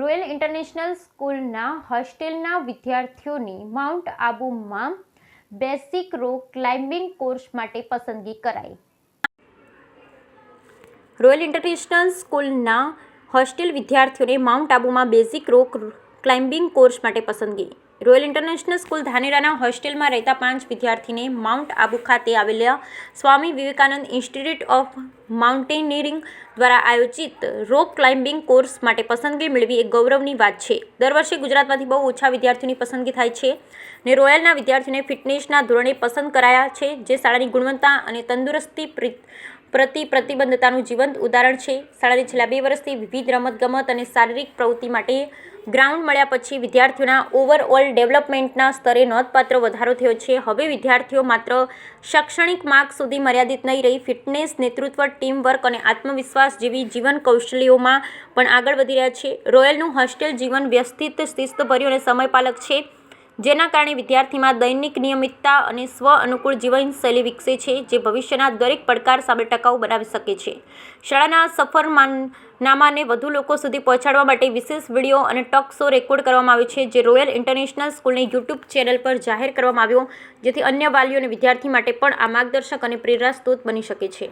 Royal international સ્કૂલના હોસ્ટેલના વિદ્યાર્થીઓની માઉન્ટ આબુમાં બેસિક રોક ક્લાઇમ્બિંગ કોર્સ માટે પસંદગી કરાઈ. રોયલ ઇન્ટરનેશનલ સ્કૂલના હોસ્ટેલ વિદ્યાર્થીઓને માઉન્ટ આબુમાં બેઝિક રોક ક્લાઇમ્બિંગ કોર્સ માટે પસંદગી. રોયલ ઇન્ટરનેશનલ સ્કૂલ ધાનેરાના હોસ્ટેલમાં રહેતા પાંચ વિદ્યાર્થીને માઉન્ટ આબુ ખાતે આવેલા Swami Vivekananda Institute of Mountaineering દ્વારા આયોજિત રોક ક્લાઇમ્બિંગ કોર્સ માટે પસંદગી મેળવી એ ગૌરવની વાત છે. દર વર્ષે ગુજરાતમાંથી બહુ ઓછા વિદ્યાર્થીઓની પસંદગી થાય છે ને રોયલના વિદ્યાર્થીઓને ફિટનેસના ધોરણે પસંદ કરાયા છે, જે શાળાની ગુણવત્તા અને તંદુરસ્તી પ્રિ- પ્રતિ પ્રતિબદ્ધતાનું જીવંત ઉદાહરણ છે. શાળાને છેલ્લા બે વર્ષથી વિવિધ રમતગમત અને શારીરિક પ્રવૃત્તિ માટે ગ્રાઉન્ડ મળ્યા પછી વિદ્યાર્થીઓના ઓવરઓલ ડેવલપમેન્ટના સ્તરે નોંધપાત્ર વધારો થયો છે. હવે વિદ્યાર્થીઓ માત્ર શૈક્ષણિક માર્ક સુધી મર્યાદિત નહીં રહી, ફિટનેસ, નેતૃત્વ ટીમ વર્ક અને આત્મવિશ્વાસ જેવી જીવન કૌશલ્યોમાં પણ આગળ વધી રહ્યા છે. રોયલનું હોસ્ટેલ જીવન વ્યસ્તિત શિસ્તભર્યું અને સમયપાલક છે. જેના કારણે વિદ્યાર્થીમાં દૈનિક નિયમિતતા અને સ્વ અનુકૂળ જીવનશૈલી વિકસે છે, જે ભવિષ્યના દરેક પડકાર સામે ટકાઉ બનાવી શકે છે. શાળાના સફરનામાને વધુ લોકો સુધી પહોંચાડવા માટે વિશેષ વીડિયો અને ટોક શો રેકોર્ડ કરવામાં આવ્યો છે, જે રોયલ ઇન્ટરનેશનલ સ્કૂલની યુટ્યુબ ચેનલ પર જાહેર કરવામાં આવ્યો, જેથી અન્ય વાલીઓ અને વિદ્યાર્થી માટે પણ આ માર્ગદર્શક અને પ્રેરણા સ્ત્રોત બની શકે છે.